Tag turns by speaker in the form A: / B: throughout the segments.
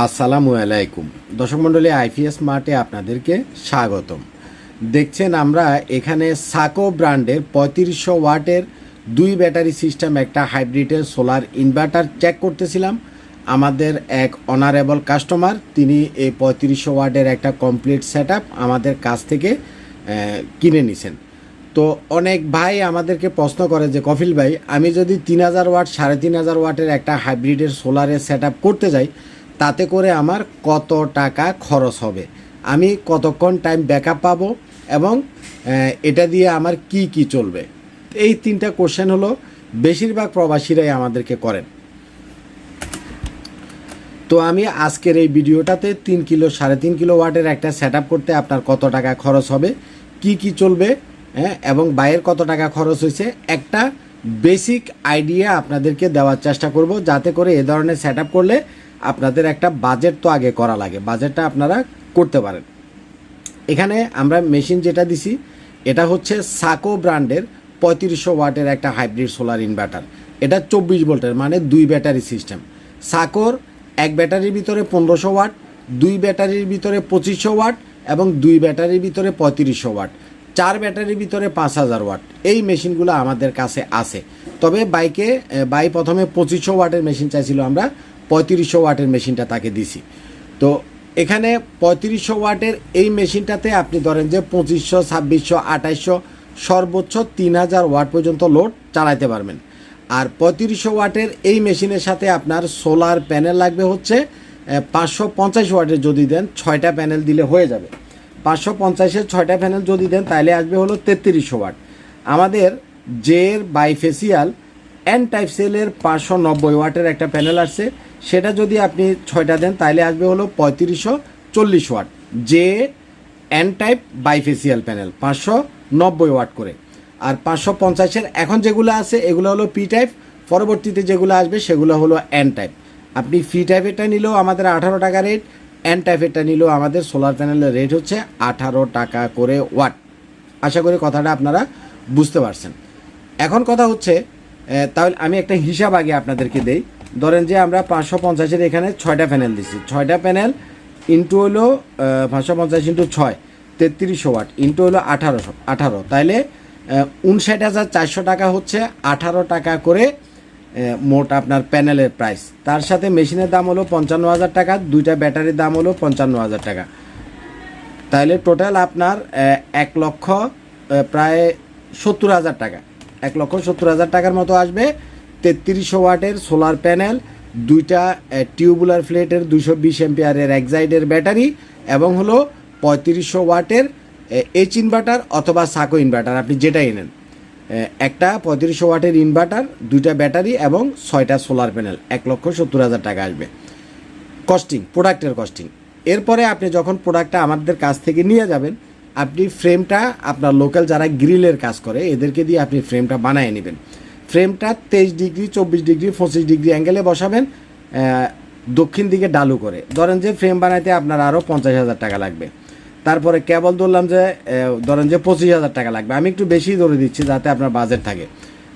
A: আসসালামু আলাইকুম। দর্শক মণ্ডলী, আইপিএস মার্টে আপনাদেরকে স্বাগতম। দেখছেন আমরা এখানে সাকো ব্র্যান্ডের পঁয়ত্রিশশো ওয়াটের দুই ব্যাটারি সিস্টেম, একটা হাইব্রিডের সোলার ইনভার্টার চেক করতেছিলাম। আমাদের এক অনারেবল কাস্টমার তিনি এই পঁয়ত্রিশশো ওয়াটের একটা কমপ্লিট সেট আমাদের কাছ থেকে কিনে নিছেন। তো অনেক ভাই আমাদেরকে প্রশ্ন করে যে, কফিল ভাই, আমি যদি তিন হাজার ওয়াট, সাড়ে তিন হাজার ওয়াটের একটা হাইব্রিডের সোলারের সেট করতে যাই তাতে করে আমার কত টাকা খরচ হবে? আমি কতক্ষণ টাইম ব্যাকআপ পাবো এবং এটা দিয়ে আমার কি কি চলবে? এই তিনটা কোশ্চেন হলো বেশিরভাগ প্রবাসীরাই আমাদেরকে করেন। তো আমি আজকের এই ভিডিওটাতে তিন কিলো, সাড়ে তিন কিলো ওয়াটের একটা সেট করতে আপনার কত টাকা খরচ হবে, কি কি চলবে হ্যাঁ এবং বাইরের কত টাকা খরচ হয়েছে, একটা বেসিক আইডিয়া আপনাদেরকে দেওয়ার চেষ্টা করব, যাতে করে এ ধরনের সেট করলে আপনাদের একটা বাজেট তো আগে করা লাগে বাজেটটা আপনারা করতে পারেন। এখানে আমরা মেশিন যেটা দিছি, এটা হচ্ছে সাকো ব্র্যান্ডের পঁয়ত্রিশশো ওয়াটের একটা হাইব্রিড সোলার ইনভার্টার এটা চব্বিশ ভোল্টের মানে দুই ব্যাটারি সিস্টেম সাকোর এক ব্যাটারির ভিতরে পনেরোশো ওয়াট দুই ব্যাটারির ভিতরে পঁচিশশো ওয়াট এবং দুই ব্যাটারির ভিতরে পঁয়ত্রিশশো ওয়াট চার ব্যাটারির ভিতরে পাঁচ হাজার ওয়াট। এই মেশিনগুলো আমাদের কাছে আছে। তবে বাইকে বাই প্রথমে পঁচিশশো ওয়াটের মেশিন চাইছিল আমরা, পঁয়ত্রিশশো ওয়াটের মেশিনটা তাকে দিছি। তো এখানে পঁয়ত্রিশশো ওয়াটের এই মেশিনটাতে আপনি ধরেন যে পঁচিশশো, ছাব্বিশশো, আঠাইশশো সর্বোচ্চ তিন হাজার ওয়াট পর্যন্ত লোড চালাইতে পারবেন। আর পঁয়ত্রিশশো ওয়াটের এই মেশিনের সাথে আপনার সোলার প্যানেল লাগবে হচ্ছে পাঁচশো পঞ্চাশ ওয়াটের যদি দেন, ছয়টা প্যানেল দিলে হয়ে যাবে। পাঁচশো পঞ্চাশের ছয়টা প্যানেল যদি দেন, তাহলে আসবে হলো তেত্রিশশো ওয়াট আমাদের জের বাইফেসিয়াল এন টাইপ সেলের পাঁচশো নব্বই ওয়াটের একটা প্যানেল আসছে, সেটা যদি আপনি ছয়টা দেন, তাহলে আসবে হলো পঁয়ত্রিশশো চল্লিশ ওয়াট যে এন টাইপ বাইফেসিয়াল প্যানেল পাঁচশো নব্বই ওয়াট করে। আর পাঁচশো পঞ্চাশের এখন যেগুলো আছে, এগুলো হলো পি টাইপ পরবর্তীতে যেগুলো আসবে, সেগুলো হলো এন টাইপ আপনি ফি টাইপেরটা নিলেও আমাদের আঠারো টাকা রেট এন টাইপেরটা নিলেও আমাদের সোলার প্যানেলের রেট হচ্ছে আঠারো টাকা করে ওয়াট। আশা করি কথাটা আপনারা বুঝতে পারছেন। এখন কথা হচ্ছে তাহলে আমি একটা হিসাব আগে আপনাদেরকে দেই। ধরেন যে আমরা পাঁচশো পঞ্চাশের এখানে ছয়টা প্যানেল দিচ্ছি ছয়টা প্যানেল ইন্টু হলো পাঁচশো পঞ্চাশ ইন্টু ছয়, তেত্রিশশো ওয়াট। ইন্টু হলো আঠারোশো, আঠারো। তাইলে উনষাট হাজার চারশো টাকা হচ্ছে আঠারো টাকা করে মোট আপনার প্যানেলের প্রাইস তার সাথে মেশিনের দাম হলো পঞ্চান্ন হাজার টাকা, দুইটা ব্যাটারির দাম হলো পঞ্চান্ন হাজার টাকা। তাহলে টোটাল আপনার এক লক্ষ প্রায় সত্তর হাজার টাকা। এক লক্ষ সত্তর হাজার টাকার মতো আসবে তেত্রিশশো ওয়াটের সোলার প্যানেল দুইটা টিউবুলার ফ্লেটের দুশো বিশ এম্পিয়ারের এক্সাইডের ব্যাটারি এবং হলো পঁয়ত্রিশশো ওয়াটের এইচ ইনভার্টার অথবা সাকো ইনভার্টার আপনি যেটাই নেন। একটা পঁয়ত্রিশশো ওয়াটের ইনভার্টার দুইটা ব্যাটারি এবং ছয়টা সোলার প্যানেল এক লক্ষ সত্তর হাজার টাকা আসবে। কস্টিং প্রোডাক্টের কস্টিং এরপরে আপনি যখন প্রোডাক্টটা আমাদের কাছ থেকে নিয়ে যাবেন, আপনি ফ্রেমটা আপনার লোকাল যারা গ্রিলের কাজ করে, এদেরকে দিয়ে আপনি ফ্রেমটা বানিয়ে নেবেন। ফ্রেমটা তেইশ ডিগ্রি, চব্বিশ ডিগ্রি, পঁচিশ ডিগ্রি অ্যাঙ্গেলে বসাবেন দক্ষিণ দিকে ডালু করে। ধরেন যে ফ্রেম বানাইতে আপনার আরও পঞ্চাশ হাজার টাকা লাগবে। তারপরে কেবল ধরলাম যে ধরেন যে পঁচিশ হাজার টাকা লাগবে। আমি একটু বেশি ধরে দিচ্ছি যাতে আপনার বাজেট থাকে।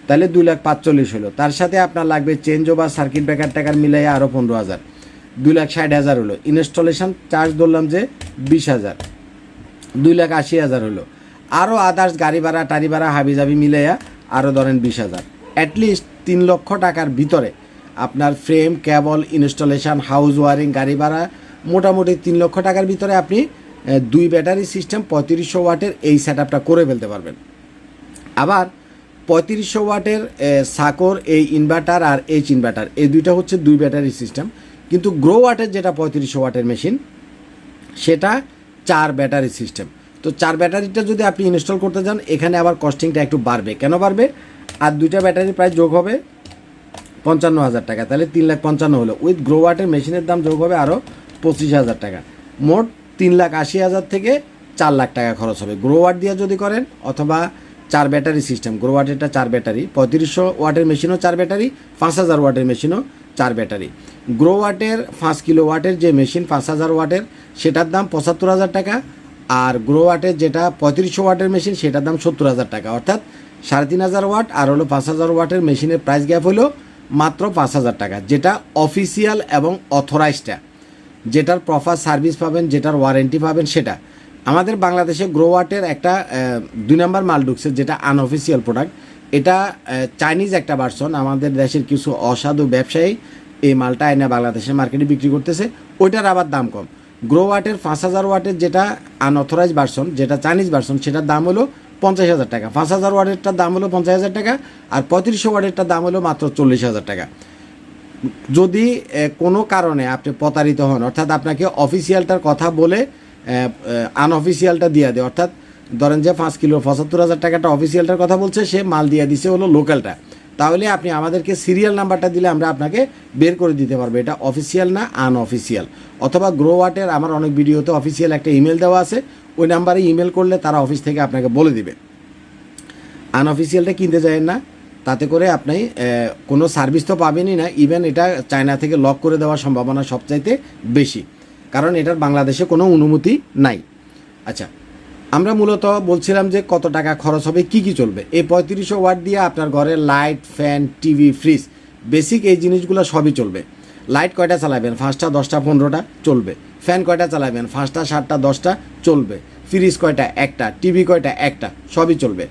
A: তাহলে দুই লাখ পাঁচচল্লিশ হলো। তার সাথে আপনার লাগবে চেঞ্জ ওভার সার্কিট ব্রেকার টাকার মিলাই আরও পনেরো হাজার। দুই লাখ ষাট হাজার হলো। ইনস্টলেশন চার্জ ধরলাম যে বিশ হাজার। দুই লাখ আশি হাজার হলো। আরও আদার্স গাড়ি ভাড়া, টাড়ি ভাড়া হাবি জাবি মিলাইয়া আরও ধরেন বিশ হাজার। অ্যাটলিস্ট তিন লক্ষ টাকার ভিতরে আপনার frame cable installation house wiring গাড়ি ভাড়া, মোটামুটি তিন লক্ষ টাকার ভিতরে আপনি দুই ব্যাটারি সিস্টেম পঁয়ত্রিশশো ওয়াটের এই সেট করে ফেলতে পারবেন। আবার পঁয়ত্রিশশো ওয়াটের সাকোর, এই ইনভার্টার আর এইচ ইনভার্টার, এই দুইটা হচ্ছে দুই ব্যাটারি সিস্টেম। কিন্তু গ্রো ওয়াটের যেটা পঁয়ত্রিশশো ওয়াটের মেশিন, সেটা চার ব্যাটারি সিস্টেম। তো চার ব্যাটারিটা যদি আপনি ইনস্টল করতে যান, এখানে আবার কস্টিংটা একটু বাড়বে। কেন বাড়বে? আর দুইটা ব্যাটারি প্রায় যোগ হবে পঞ্চান্ন হাজার টাকা। তাহলে তিন লাখ পঞ্চান্ন হলো। উইথ গ্রো ওয়াটের মেশিনের দাম যোগ হবে আরও পঁচিশ হাজার টাকা। মোট তিন লাখ আশি হাজার থেকে চার লাখ টাকা খরচ হবে। গ্রো ওয়াট দিয়ে যদি করেন, অথবা চার ব্যাটারি সিস্টেম গ্রো ওয়াটেরটা চার ব্যাটারি পঁয়ত্রিশশো ওয়াটের মেশিনও চার ব্যাটারি পাঁচ হাজার ওয়াটের মেশিনও চার ব্যাটারি গ্রো ওয়াটের পাঁচ কিলো ওয়াটের যে মেশিন পাঁচ হাজার ওয়াটের, সেটার দাম পঁচাত্তর হাজার টাকা। আর গ্রো ওয়াটের যেটা পঁয়ত্রিশশো ওয়াটের মেশিন সেটার দাম সত্তর হাজার টাকা। অর্থাৎ সাড়ে তিন হাজার ওয়াট আর হলো পাঁচ হাজার ওয়াটের মেশিনের প্রাইস গ্যাপ হলো মাত্র পাঁচ হাজার টাকা, যেটা অফিসিয়াল এবং অথরাইজটা যেটার প্রপার সার্ভিস পাবেন, যেটার ওয়ারেন্টি পাবেন, সেটা। আমাদের বাংলাদেশে গ্রোওয়াটের একটা দুই নম্বর মাল ঢুকছে, যেটা আনঅফিসিয়াল প্রোডাক্ট এটা চাইনিজ একটা ভার্সন আমাদের দেশের কিছু অসাধু ব্যবসায়ী এই মালটা এনে বাংলাদেশের মার্কেটে বিক্রি করতেছে। ওইটার আবার দাম কম। গ্রো ওয়াটের পাঁচ হাজার ওয়াটের যেটা আনঅথরাইজ ভার্সন যেটা চাইনিজ ভার্সন সেটার দাম হলো পঞ্চাশ হাজার টাকা। পাঁচ হাজার ওয়াটেরটার দাম হলো পঞ্চাশ হাজার টাকা, আর পঁয়ত্রিশশো ওয়াটেরটার দাম হলো মাত্র চল্লিশ হাজার টাকা। যদি কোনো কারণে আপনি প্রতারিত হন, অর্থাৎ আপনাকে অফিসিয়ালটার কথা বলে আনঅফিসিয়ালটা দিয়ে দেয়, অর্থাৎ ধরেন যে পাঁচ কিলো, পঁচাত্তর হাজার টাকাটা অফিসিয়ালটার কথা বলছে, সে মাল দিয়ে দিছে হলো লোকালটা তাহলে আপনি আমাদেরকে সিরিয়াল নাম্বারটা দিলে আমরা আপনাকে বের করে দিতে পারব। এটা অফিসিয়াল না আনঅফিসিয়াল অথবা গ্রো ওয়াটের আমার অনেক ভিডিওতে অফিসিয়াল একটা ইমেল দেওয়া আছে, ওই নাম্বারে ইমেল করলে তারা অফিস থেকে আপনাকে বলে দিবে। আনঅফিসিয়ালটা কিনতে যায় না। তাতে করে আপনি কোনো সার্ভিস তো পাবেনই না ইভেন এটা চায়না থেকে লক করে দেওয়ার সম্ভাবনা সবচাইতে বেশি। কারণ এটার বাংলাদেশে কোনো অনুমতি নাই। আচ্ছা আমরা মূলত বলছিলাম যে কত টাকা খরচ হবে, কি কি চলবে? এই পঁয়ত্রিশশো ওয়াট দিয়ে আপনার ঘরে light fan TV fridge basic এই জিনিসগুলো সবই চলবে। লাইট কয়টা চালাবেন? পাঁচটা, দশটা, পনেরোটা চলবে। ফ্যান কয়টা চালাবেন? পাঁচটা, সাতটা, দশটা চলবে। ফ্রিজ কয়টা? একটা। টিভি কয়টা? একটা। সবই চলবে।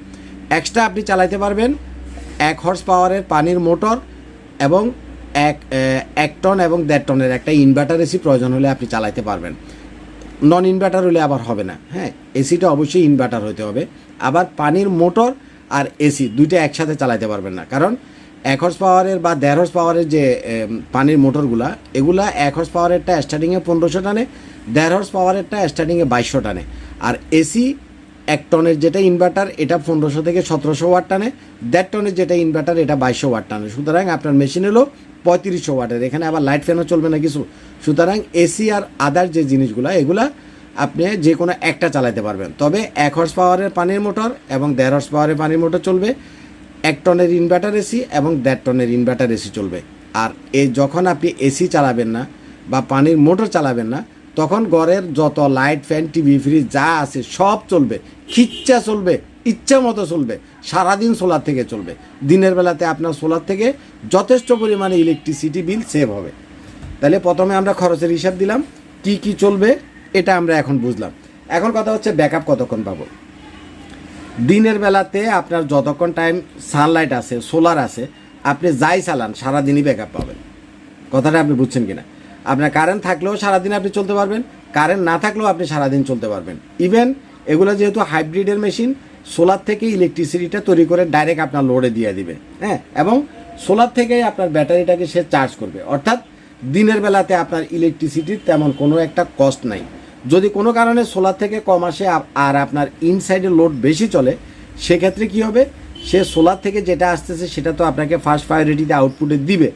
A: এক্সট্রা আপনি চালাইতে পারবেন এক হর্স পাওয়ারের পানির মোটর এবং এক এক টন এবং দেড় টনের একটা ইনভার্টার এসি প্রয়োজন হলে আপনি চালাতে পারবেন। নন ইনভার্টার হলে আবার হবে না হ্যাঁ? এসিটা অবশ্যই ইনভার্টার হতে হবে। আবার পানির মোটর আর এসি দুইটা একসাথে চালাতে পারবেন না। কারণ এক হর্স পাওয়ারের বা দেড় হর্স পাওয়ারের যে পানির মোটরগুলা এগুলা এক হর্স পাওয়ারেরটা স্টার্টিংয়ে পনেরোশো টানে, দেড় হর্স পাওয়ারেরটা স্টার্টিংয়ে বাইশশো টানে। আর এসি এক টনের যেটা ইনভার্টার এটা পনেরোশো থেকে সতেরোশো ওয়াট টানে, দেড় টনের যেটা ইনভার্টার এটা বাইশশো ওয়াট টানে। সুতরাং আপনার মেশিন হলো পঁয়ত্রিশশো ওয়াটের। এখানে আবার লাইট ফ্যানও চলবে না কিছু। সুতরাং এসি আর আদার যে জিনিসগুলো, এগুলা আপনি যে কোনো একটা চালাতে পারবেন। তবে এক হর্স পাওয়ারের পানির মোটর এবং দেড় হর্স পাওয়ারের পানির মোটর চলবে। এক টনের ইনভার্টার এসি এবং দেড় টনের ইনভার্টার এসি চলবে। আর এ যখন আপনি এসি চালাবেন না বা পানির মোটর চালাবেন না তখন ঘরের যত লাইট, ফ্যান, টিভি, ফ্রিজ যা আছে সব চলবে। খিচ্চা চলবে, ইচ্ছা মতো চলবে, সারাদিন সোলার থেকে চলবে। দিনের বেলাতে আপনার সোলার থেকে যথেষ্ট পরিমাণে ইলেকট্রিসিটি বিল সেভ হবে। তাহলে প্রথমে আমরা খরচের হিসাব দিলাম, কি কি চলবে, এটা আমরা এখন বুঝলাম। এখন কথা হচ্ছে ব্যাকআপ কতক্ষণ পাবো? দিনের বেলাতে আপনার যতক্ষণ টাইম সানলাইট আছে সোলার আছে, আপনি যাই চালান, সারাদিনই ব্যাকআপ পাবেন। কথাটা আপনি বুঝছেন কিনা? আপনার কারেন্ট থাকলেও সারাদিন আপনি চলতে পারবেন কারেন্ট না থাকলেও আপনি সারাদিন চলতে পারবেন। ইভেন এগুলো যেহেতু হাইব্রিডের মেশিন সোলার থেকে ইলেকট্রিসিটিটা তৈরি করে ডাইরেক্ট আপনার লোডে দিয়ে দিবে হ্যাঁ? এবং সোলার থেকেই আপনার ব্যাটারিটাকে সে চার্জ করবে। অর্থাৎ দিনের বেলাতে আপনার ইলেকট্রিসিটির তেমন কোনো একটা কস্ট নাই। যদি কোনো কারণে সোলার থেকে কম আসে আর আপনার ইনসাইডে লোড বেশি চলে, সেক্ষেত্রে কি হবে? সে সোলার থেকে যেটা আসতেছে সেটা তো আপনাকে ফার্স্ট প্রায়োরিটিতে আউটপুটে দিবে।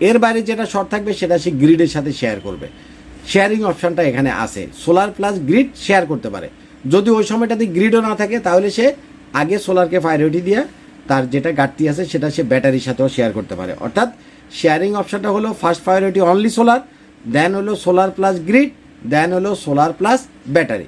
A: এর বাইরে যেটা শর্ট থাকবে সেটা সে গ্রিডের সাথে শেয়ার করবে। শেয়ারিং অপশনটা এখানে আছে। সোলার প্লাস গ্রিড শেয়ার করতে পারে। যদি ওই সময়টাতে গ্রিডও না থাকে, তাহলে সে আগে সোলারকে প্রায়োরিটি দিয়ে তার যেটা ঘাটতি আছে সেটা সে ব্যাটারির সাথেও শেয়ার করতে পারে। অর্থাৎ শেয়ারিং অপশনটা হলো first priority only solar then হলো সোলার প্লাস গ্রিড দেন হলো সোলার প্লাস ব্যাটারি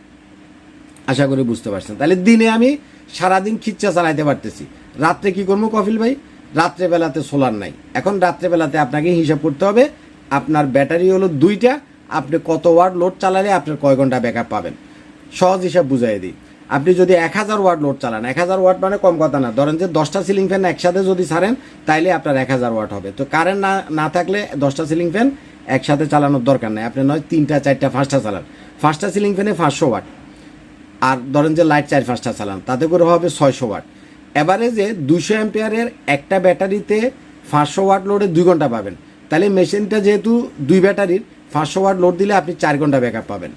A: আশা করি বুঝতে পারছেন। তাহলে দিনে আমি সারাদিন খিচ্চা চালাইতে পারতেছি। রাত্রে কি করব কফিল ভাই? রাত্রেবেলাতে সোলার নাই। এখন রাত্রেবেলাতে আপনাকে হিসাব করতে হবে, আপনার ব্যাটারি হলো দুইটা, আপনি কত ওয়াট লোড চালালে আপনার কয় ঘণ্টা ব্যাকআপ পাবেন। সহজ হিসাব বুঝাই দিই। আপনি যদি এক হাজার ওয়াট লোড চালান, এক হাজার ওয়াট মানে কম কথা না, ধরেন যে দশটা সিলিং ফ্যান একসাথে যদি ছাড়েন, তাইলে আপনার এক হাজার ওয়াট হবে। তো কারেন্ট না না থাকলে দশটা সিলিং ফ্যান একসাথে চালানোর দরকার নেই। আপনি নয়, তিনটা, চারটা, পাঁচটা চালান। পাঁচটা সিলিং ফ্যানে পাঁচশো ওয়াট। আর ধরেন যে লাইট চার, পাঁচটা চালান, তাতে করে হবে ছয়শো ওয়াট। এভারেজে দুশো অ্যাম্পিয়ারের একটা ব্যাটারিতে পাঁচশো ওয়াট লোডে দুই ঘণ্টা পাবেন। তাহলে মেশিনটা যেহেতু দুই ব্যাটারির, পাঁচশো ওয়াট লোড দিলে আপনি চার ঘণ্টা ব্যাকআপ পাবেন।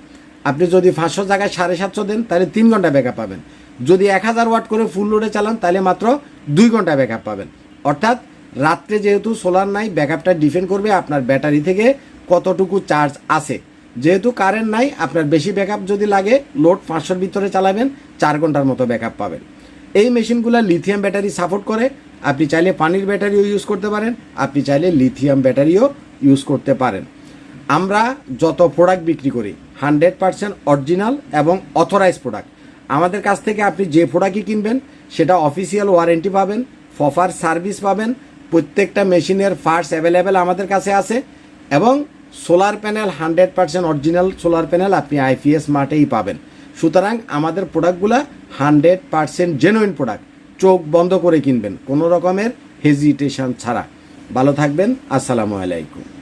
A: আপনি যদি পাঁচশো জায়গায় সাড়ে সাতশো দেন, তাহলে তিন ঘণ্টা ব্যাকআপ পাবেন। যদি এক হাজার ওয়াট করে ফুল লোডে চালান, তাহলে মাত্র দুই ঘণ্টা ব্যাকআপ পাবেন। অর্থাৎ রাত্রে যেহেতু সোলার নাই, ব্যাকআপটা ডিপেন্ড করবে আপনার ব্যাটারি থেকে কতটুকু চার্জ আছে। যেহেতু কারেন্ট নাই, আপনার বেশি ব্যাকআপ যদি লাগে, লোড পাঁচশোর ভিতরে চালাবেন, চার ঘণ্টার মতো ব্যাকআপ পাবেন। এই মেশিনগুলো লিথিয়াম ব্যাটারি সাপোর্ট করে। আপনি চাইলে পানির ব্যাটারিও ইউজ করতে পারেন। আপনি চাইলে লিথিয়াম ব্যাটারিও ইউজ করতে পারেন। আমরা যত প্রোডাক্ট বিক্রি করি হান্ড্রেড পার্সেন্ট অরিজিনাল এবং অথরাইজ প্রোডাক্ট আমাদের কাছ থেকে আপনি যে প্রোডাক্টই কিনবেন, সেটা অফিসিয়াল ওয়ারেন্টি পাবেন ফফার সার্ভিস পাবেন। প্রত্যেকটা মেশিনের পার্টস অ্যাভেলেবেল আমাদের কাছে আছে এবং solar panel hundred percent original solar panel আপনি আইপিএস মার্টেই পাবেন। সুতরাং আমাদের প্রোডাক্টগুলো হান্ড্রেড পারসেন্ট জেনুইন প্রোডাক্ট চোখ বন্ধ করে কিনবেন। কোনো রকমের হেজিটেশন ছাড়া। ভালো থাকবেন। আসসালামু আলাইকুম।